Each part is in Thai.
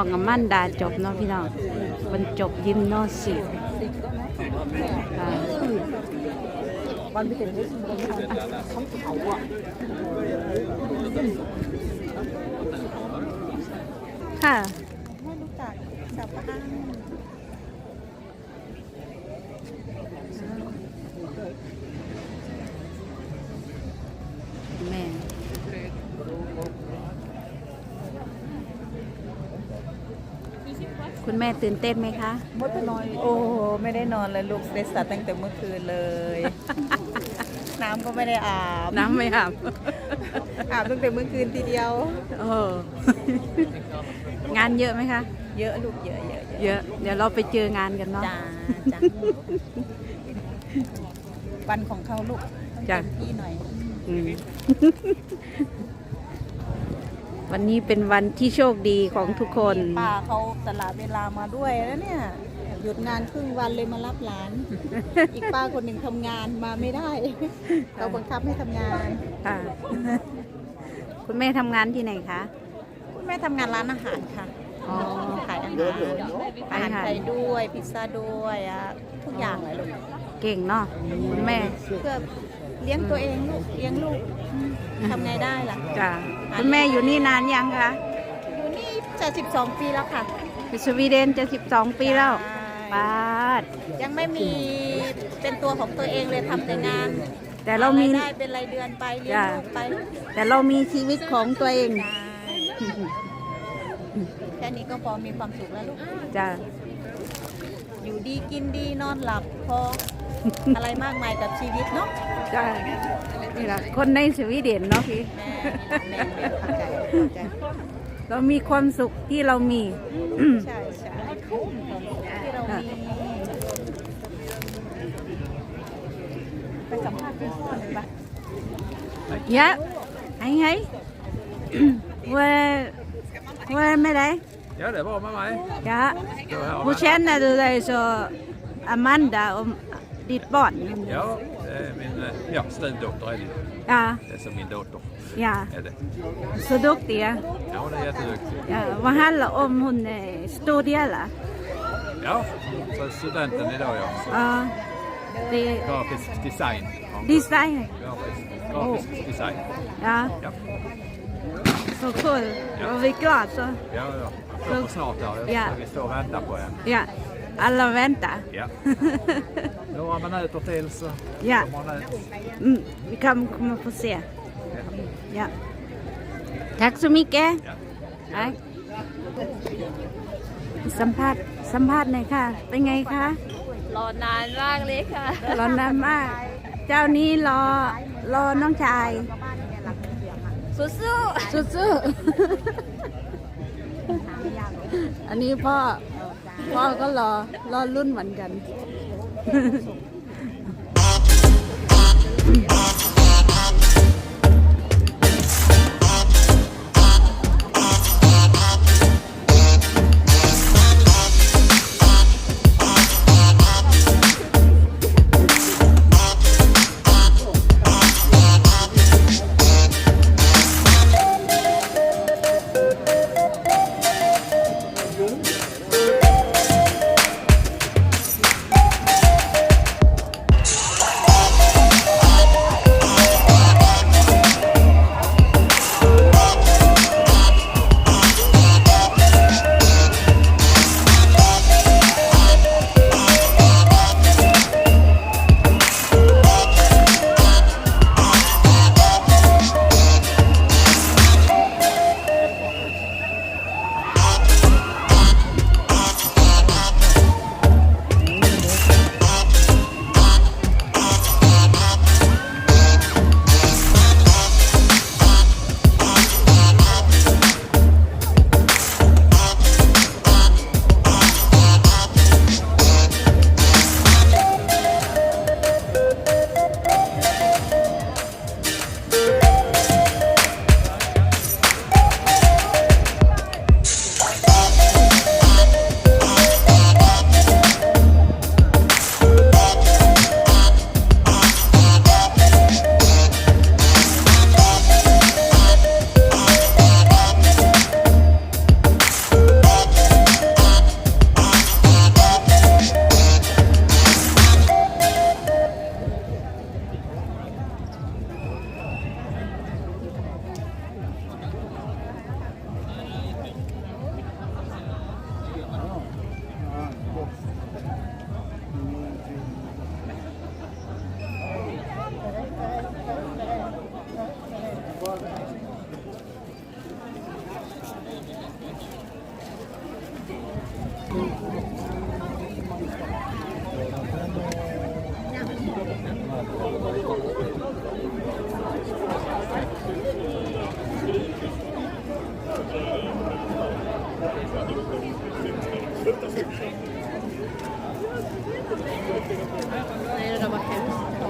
องกับมันดาจบเนาะพี่น้องมันจบยิมโนสิวันไม่เต็มที่มันเขาเขาอะค่ะไม่รู้จักจับปะอ้าง แม่ คุณแม่ตื่นเต้นไหมคะ มดน้อยโอ้โหไม่ได้นอนเลยลูกเซสตั้งแต่เมื่อคืนเลย น้ำก็ไม่ได้อาบน้ำไม่อาบอาบตั้งแต่เมื่อคืนทีเดียวโอ้งานเยอะไหมคะ เยอะลูกเยอะเยอะเยอะเยอะ เดี๋ยวเราไปเจองานกันเนาะ จ้าจ้าวันของเขาลูกจ้ะ เต็มที่หน่อยอืม วันนี้เป็นวันที่โชคดีของทุกคน ป้าเขาตลาดเวลามาด้วยแล้วเนี่ย หยุดงานครึ่งวันเลยมารับหลาน อีกป้าคนหนึ่งทำงานมาไม่ได้เราบังคับให้ทำงาน ค่ะ คุณแม่ทำงานที่ไหนคะ คุณแม่ทำงานร้านอาหารค่ะอ๋อ ขายอาหารอาหารไทยด้วยพิซซ่าด้วยอะทุกอย่างเลยลูก เก่งเนาะคุณแม่ เพื่อเลี้ยงตัวเองลูกเลี้ยงลูกทำไงได้ล่ะ จ้ะคุณแม่อยู่นี่นานยังคะ อยู่นี่จะ 12 ปีแล้วค่ะอยู่สวีเดนจะ12 ปีแล้วใช่ปาด ยังไม่มีเป็นตัวของตัวเองเลยทำแต่งานแต่เรามีหได้เป็นรายเดือนไปเลี้ยงจ้ะลูกไปแต่เรามีชีวิตของตัวเองใช่แค่นี้ก็พอมีความสุขแล้วลูก จ้ะอยู่ดีกินดีนอนหลับพอ อะไรมากมายกับชีวิตเนาะจ้ะนี่แหละคนในสวีเดนเนาะพี่แม่แม่แม่เข้าใจเข้าใจเรามีความสุขที่เรามีใช่ใช่ที่เรามีไปสัมภาษณ์คุณพ่อหน่อยปะ Ja, hej hej. Hvor, hvor er det med dig? Ja, det er bra med meg. Ja. Du er her. Hvor känner du dig så Amanda om ditt barn? Ja, min eh, ja, styvdotter är det. Ja, Det är som min dotter. ja. Är det. Så duktiga. Ja, hon är jätteduktig. Ja, vad handlar om hon eh, studerar? Ja, så studenten idag ja. Så Ja, det grafisk design. Design. Grafisk, grafisk design. Ja, Ja, så kul. Ja. Och vi är glada så. ja, ja. Jag kommer snart här. Ja. Vi står och väntar på henne. Ja, alla väntar. Ja. Några minuter till så Ja. kommer hon ut. Mm, vi kan kommer få se. Ja. Tack så mycket. Ja. Tack. สัมภาษณ์สัมภาษณ์หน่อยค่ะ เป็นไงคะ รอนานมากเลยค่ะ รอนานมาก เจ้านี้รอรอน้องชาย สู้สู้ๆอันนี้พ่อ พ่อก็รอรอรุ่นเหมือนกัน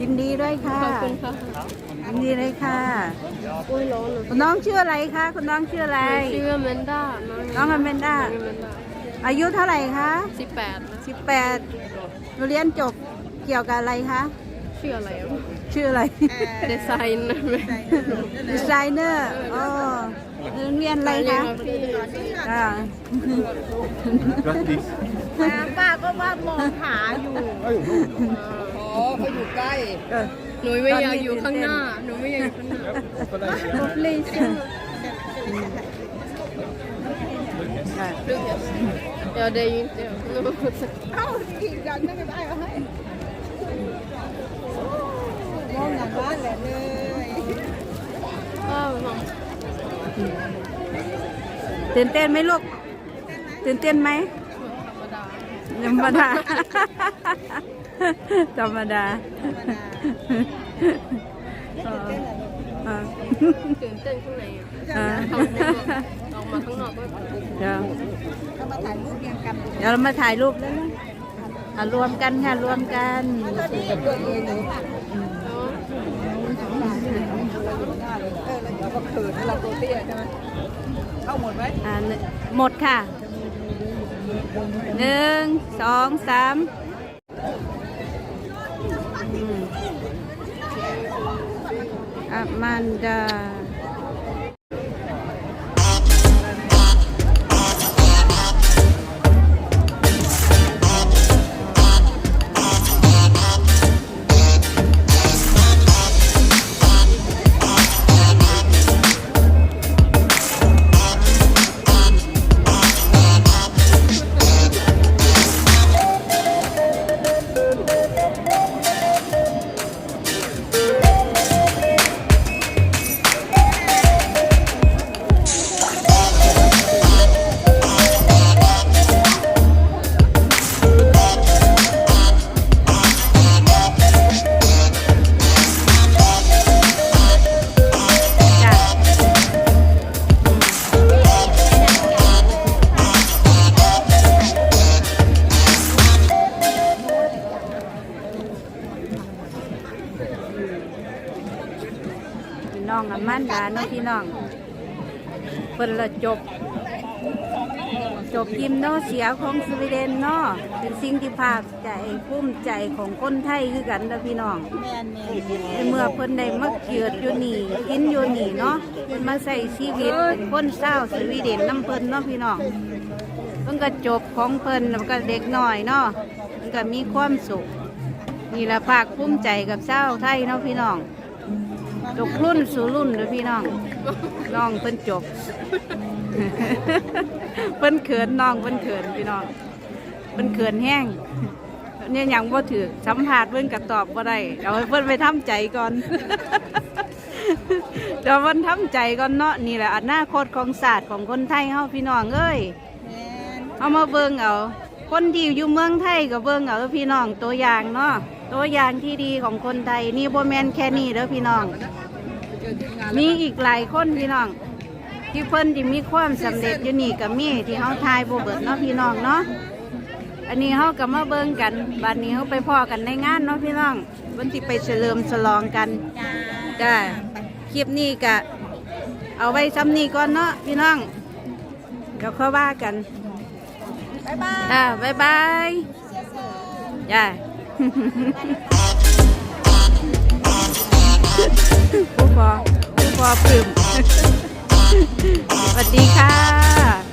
ยินดีด้วยค่ะ ขอบคุณค่ะยินดีเลยค่ะ โอ้ยร้อนเลยคุณน้องชื่ออะไรคะคุณน้องชื่ออะไร ชื่อว่าเมนด้าน้องอเมนดาเมนด้าอายุเท่าไหร่คะสิบแปดนะ18หนูเรียนจบเกี่ยวกับอะไรคะ ชื่ออะไรอะชื่ออะไรดีไซน์นะแม่ดีไซเนอร์อ๋อ โรงเรียนอะไรคะอ่า Grattis. ป้าก็ว่ามองหาอยู่ อ๋อเขาอยู่ใกล้เออ หนูไม่อยากอยู่ข้างหน้า หนูไม่อยากอยู่ข้างหน้าเลยใช่ไหมค่ะ เดี๋ยวได้ยินเดี๋ยวเอ้าอีกอย่างนึงก็ได้เอาให้มองอย่างบ้านแหละเลยก็มอง ตื่นเต้นไหมลูก ตื่นเต้นไหมธรรมดา ธรรมดา ธรรมดาเออตื่นเต้นข้างในอะเออออกมาข้างนอกก็เดี๋ยวก็มาถ่ายรูปเรียงกันเดี๋ยวเรามาถ่ายรูปแล้วอะรวมกันค่ะรวมกัน ตัวเองเลย เนาะ เออแล้วเราก็เขิน เตี้ยใช่ไหมเข้าหมดไหมอ่าหมดค่ะหนึ่งสองสามอืมอะมันดา น้องอะมันดาเนาะพี่น้องเพิ่นละจบ จบยิมเนาะเสียของสวีเดนเนาะเป็นสิ่งที่ภาคใจภูมิใจของคนไทยคือกันนะพี่น้องแมนแมนในเมื่อเพิ่นได้มาเกิดอยู่นี่กินอยู่นี่เนาะเพิ่นมาใส่ชีวิตเป็นคนเศร้าวสวีเดนน้ำเพิ่นเนาะพี่น้องเพิ่นก็จบของเพิ่นแล้วก็เด็กน้อยเนาะเพิ่นก็มีความสุขนี่ละภาคภูมิใจกับเศร้าวไทยเนาะพี่น้อง ตกรุ่นสู่รุ่นเลยพี่น้อง น้องเพิ่นจบ เพิ่นเขินน้องเพิ่นเขินพี่น้อง เพิ่นเขินแห้งเนี่ยยังบ่ถือสัมผัสเพิ่นก็ตอบบ่ได้เดี๋ยวให้เพิ่นไปทำใจก่อน เดี๋ยวเพิ่นทำใจก่อนเนาะนี่แหละอนาคตของศาสตร์ของคนไทยเฮาพี่น้องเอ้ยเอามาเบิ่งเอาคนที่อยู่เมืองไทยก็เบิ่งเอาพี่น้องตัวอย่างเนาะตัวอย่างที่ดีของคนไทยนี่โบแมนแค่นี้เด้อพี่น้อง มงานมีอีกหลายคนพี่น้อง ที่เพิ่นที่มีความสำเร็จอยู่นี่ก็มีที่เฮาทายบ่เบิดเนาะพี่น้องเนาะอันนี้เขาก็มาเบิ่งกันบัดนี้เขาไปพ่อกันในงานเนาะพี่น้องวันที่ไปเฉลิมฉลองกันจ้าจ้าคลิปนี้ก็เอาไว้ซ้ำนี้ก่อนเนาะพี่น้องเดี๋ยวค่อยว่ากันบ๊ายบายจ้าบ๊ายบายจ้าผู้ พอพอปลื้มสวัสดีค่ะ